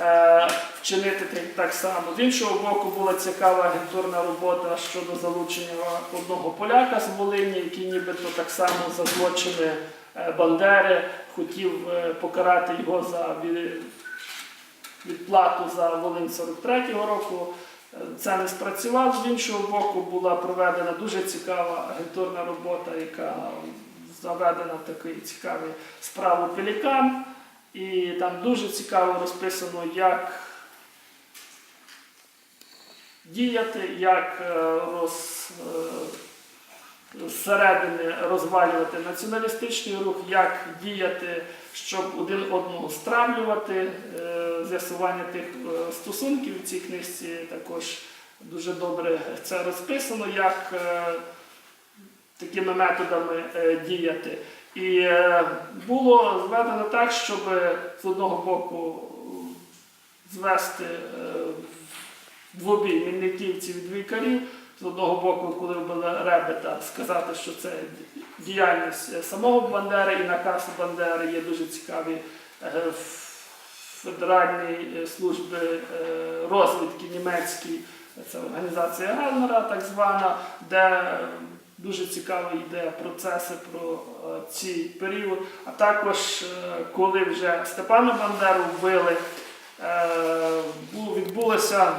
е, вчинити так- само. З іншого боку, була цікава агентурна робота щодо залучення одного поляка з Волині, який нібито так само за злочини е, Бандери хотів е, покарати його за відплату за Волинь 43-го року. Це не спрацювало. З іншого боку, була проведена дуже цікава агентурна робота, яка заведена в такий цікавий справу Пелікан. І там дуже цікаво розписано, як діяти, як е, роз, е, зсередини розвалювати націоналістичний рух, як діяти, щоб один одного стравлювати. Е, З'ясування тих стосунків в цій книжці також дуже добре це розписано, як такими методами діяти. І е, було зведено так, щоб з одного боку звести е, двобій мільниківців і двійкарів, з одного боку, коли вбили Ребета, сказати, що це діяльність е, самого Бандери і наказ Бандери є дуже цікаві Федеральній служби розвідки німецькій, це організація Гелнера, так звана, де дуже цікава йде процеси про е, цей період. А також, е, коли вже Степана Бандеру вбили, е, відбулося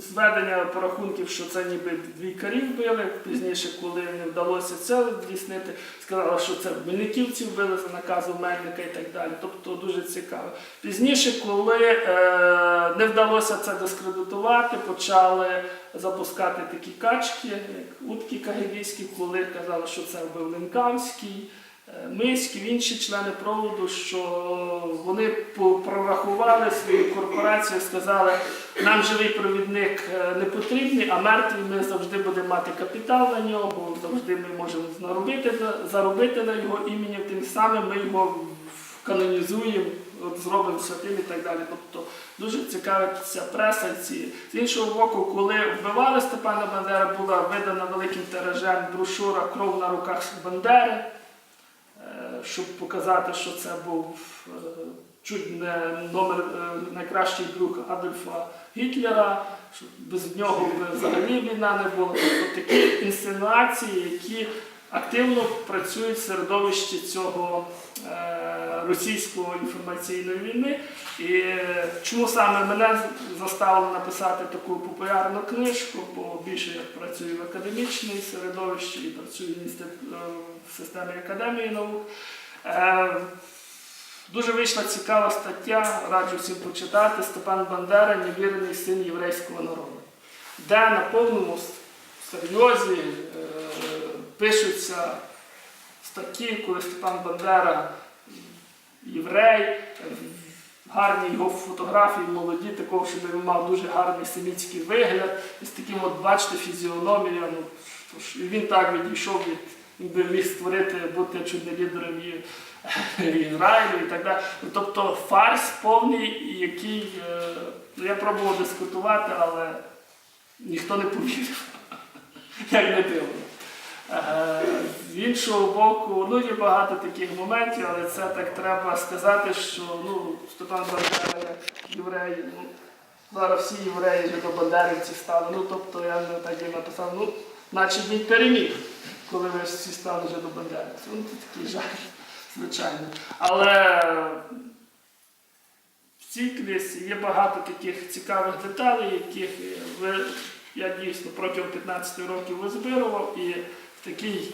зведення порахунків, що це ніби двійкарів били. Пізніше, коли не вдалося це здійснити, сказали, що це мельниківців били за наказом Мельника і так далі. Тобто дуже цікаво. Пізніше, коли е, не вдалося це дискредитувати, почали запускати такі качки, як утки кагибійські, коли казали, що це вбив Ленкавський. Е, Миськів, інші члени проводу, що вони прорахували свою корпорацію, сказали, нам живий провідник е, не потрібний, а мертвий ми завжди будемо мати капітал на нього, бо завжди ми можемо заробити, заробити на його імені, тим самим ми його канонізуємо, зробимо святим і так далі. Тобто дуже цікавиться преса. Ці. З іншого боку, коли вбивали Степана Бандера, була видана великим тиражем брошура Кров на руках Бандери, щоб показати, що це був е, чуть не номер е, найкращий друг Адольфа Гітлера, що без нього взагалі війна не було. Тобто такі інсинуації, які активно працюють в середовищі цього е, російської інформаційної війни. І е, чому саме мене заставили написати таку популярну книжку, бо більше я працюю в академічній середовищі і працюю в, е, системі академії наук. Дуже вийшла цікава стаття, раджу всім почитати. Степан Бандера, невірений син єврейського народу, де на повному серйозі пишуться статті, коли Степан Бандера єврей, гарні його фотографії, молоді, такого, щоб він мав дуже гарний семітський вигляд, і з таким, от, бачите, фізіономія. Ну, і він так відійшов від. Він би міг створити, бути чуть не лідером і- Ізраїлю і так далі. Ну, Тобто фарс повний, який е, ну, я пробував дискутувати, але ніхто не повірив. Як не дивно. З іншого боку, ну є багато таких моментів, але це так треба сказати, що ну, Степан Бандера як єврей, ну, зараз всі євреї вже до бандерівців стали. Ну, тобто я не так і написав, ну, наче він переміг, коли ви всі стали вже до бандерівців. Ну, це такий жаль, звичайно. Але в цій книжці є багато таких цікавих деталей, яких ви, я дійсно протягом 15 років визбирував такій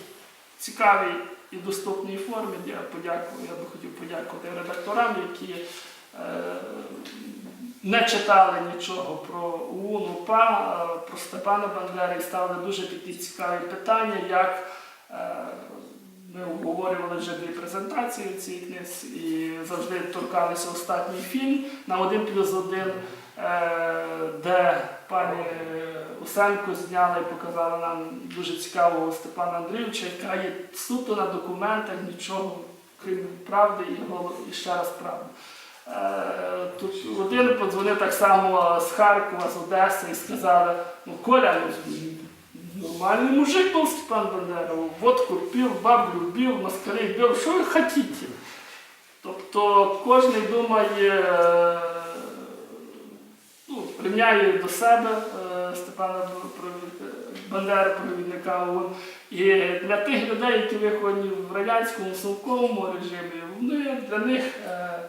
цікавій і доступній формі. Я подякую, я би хотів подякувати редакторам, які е, не читали нічого про ОУН, УПА, е, про Степана Бандери і ставили дуже такі цікаві питання, як е, ми обговорювали вже дві презентації в цій книзі і завжди торкалися останній фільм на 1 плюс 1, де пані Усенко зняла і показала нам дуже цікавого Степана Андрійовича, яка є суто на документах, нічого крім правди і, ще раз правди. Е, Тут один подзвонив так само з Харкова, з Одеси і сказали, ну Коля, ну, Нормальный мужик был Степан Бандера. Водку пил, баб любил, москалей бил. Что вы хотите? Тобто Тобто кожен думає, е, ну, рівняє до себе е, Степана Б- Бандери, провідника ОУН. І для тих людей, які виховані в радянському совковому режимі, вони для них е,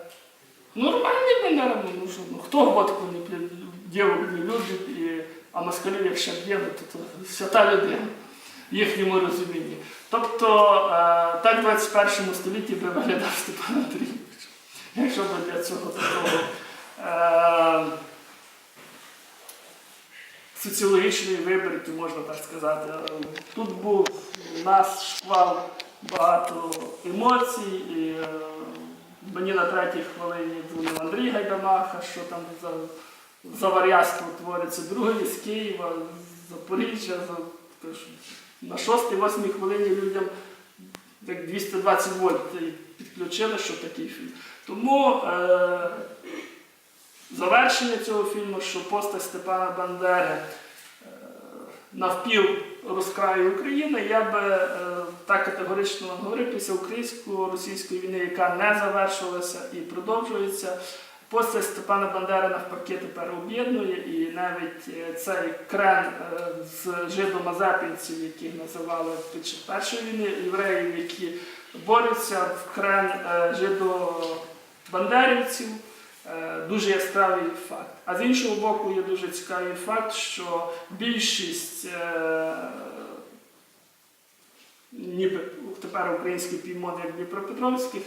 нормальні Бандера, ну, що, ну, хто водку не п'є, дівок не любить, і, а москалів як ще б'є, ну, то, то свята людина в їхньому розумінні. Тобто е, так в 21 столітті би виглядав Степан Андрійович, якщо б для цього такого е, соціологічної вибірки, можна так сказати. Тут був у нас шквал багато емоцій. І, е, мені на третій хвилині дзвонив Андрій Гайдамаха, що там за, за вар'язство твориться. Другий з Києва, з Запоріжжя. На 6-8 хвилині людям як 220 вольт підключили, що такий фільм. Тому е, завершення цього фільму, що постать Степана Бандери е, навпіл розкраю України, я би е, так категорично говорив, після українсько-російської війни, яка не завершилася і продовжується. Постать Степана Бандери навпаки тепер об'єднує, і навіть е, цей крен е, з жидомазепінців, яких називали під час першої війни, євреїв, які борються в крен е, жидобандерівців, дуже яскравий факт. А з іншого боку, є дуже цікавий факт, що більшість ніби тепер українських півмон, як Дніпропетровських,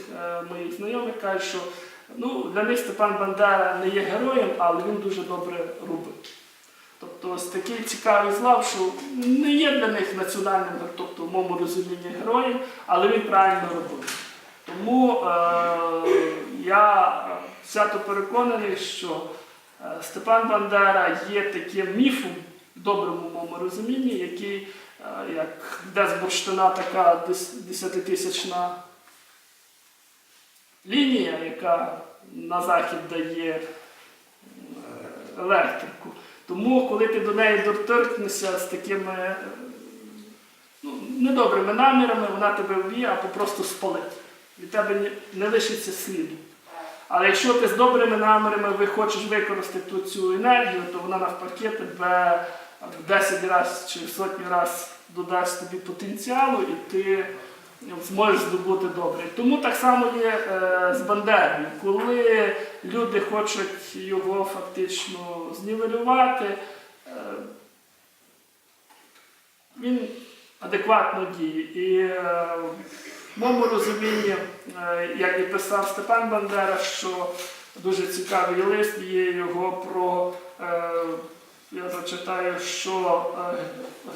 моїх знайомих кажуть, що ну, для них Степан Бандера не є героєм, але він дуже добре робить. Тобто ось такий цікавий злав, що не є для них національним, тобто в моєму розумінні героєм, але він правильно робив. Тому е, я свято переконаний, що е, Степан Бандера є таким міфом в доброму моєму розумінні, який, е, як де з бурштина така дес- десятитисячна лінія, яка на захід дає е, електрику. Тому, коли ти до неї доторкнешся з такими е, ну, недобрими намірами, вона тебе вб'є або просто спалить. Від тебе не- лишиться сліду. Але якщо ти з добрими намірами хочеш використати цю енергію, то вона навпаки тебе в 10 разів чи в сотні разів додасть тобі потенціалу і ти зможеш здобути добре. Тому так само є е, з Бандерою. Коли люди хочуть його фактично знівелювати, е, він адекватно діє. І е, в моєму розумінні, як і писав Степан Бандера, що дуже цікавий лист є його про. Я зачитаю, що е,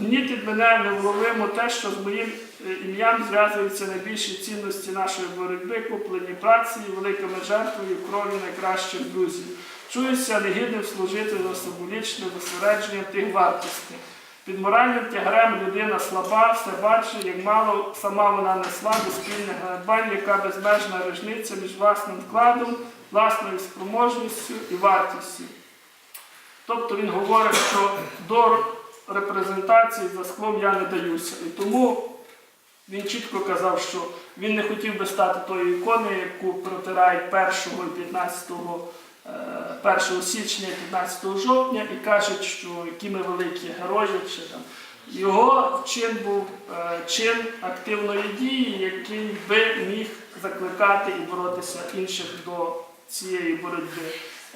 гнітить мене невловимо те, що з моїм е, ім'ям зв'язуються найбільші цінності нашої боротьби, куплені працею, великими жертвою, кров'ю найкращих друзів. Чуюся негідним служити за самолічне зосередження тих вартостей. Під моральним тягарем людина слаба, все бачить, як мало сама вона несла до спільних надбань, яка безмежна різниця між власним вкладом, власною спроможністю і вартістю. Тобто він говорить, що до репрезентації за склом я не даюся. І тому він чітко казав, що він не хотів би стати тою іконою, яку протирають 1 і 15, е, 1 січня і 15 жовтня і кажуть, що які ми великі герої. Чи там. Його чин був е, чин активної дії, який би міг закликати і боротися інших до цієї боротьби.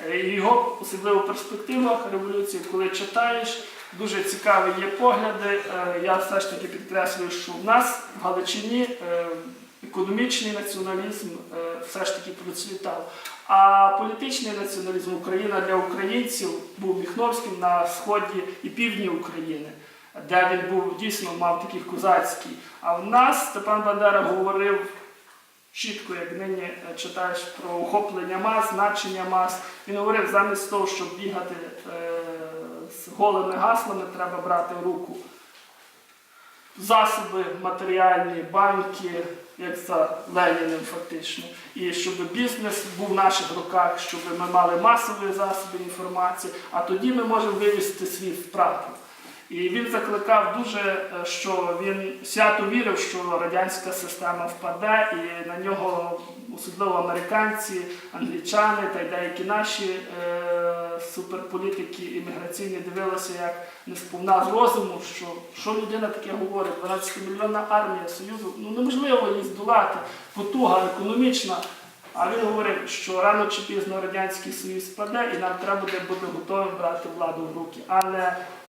Е, Його особливо в перспективах революції, коли читаєш, дуже цікаві є погляди. Е, Я все ж таки підкреслюю, що в нас в Галичині е, економічний націоналізм все ж таки процвітав. А політичний націоналізм Україна для українців був Міхновським на сході і півдні України, де він був дійсно мав такий козацький. А в нас Степан Бандера говорив чітко, як нині е, читаєш про охоплення мас, значення мас. Він говорив, замість того, щоб бігати е, з голими гаслами, треба брати в руку засоби матеріальні, банки, як за Леніним фактично. І щоб бізнес був в наших руках, щоб ми мали масові засоби інформації, а тоді ми можемо вивести світ в. І він закликав дуже, е, що він свято вірив, що радянська система впаде, і на нього особливо американці, англічани та й деякі наші е, суперполітики імміграційні дивилися як не сповна з розуму, що, що людина таке говорить, 12-мільйонна армія Союзу, ну неможливо її здолати, потуга економічна. А він говорив, що рано чи пізно Радянський Союз спаде, і нам треба буде бути готовим брати владу в руки, а не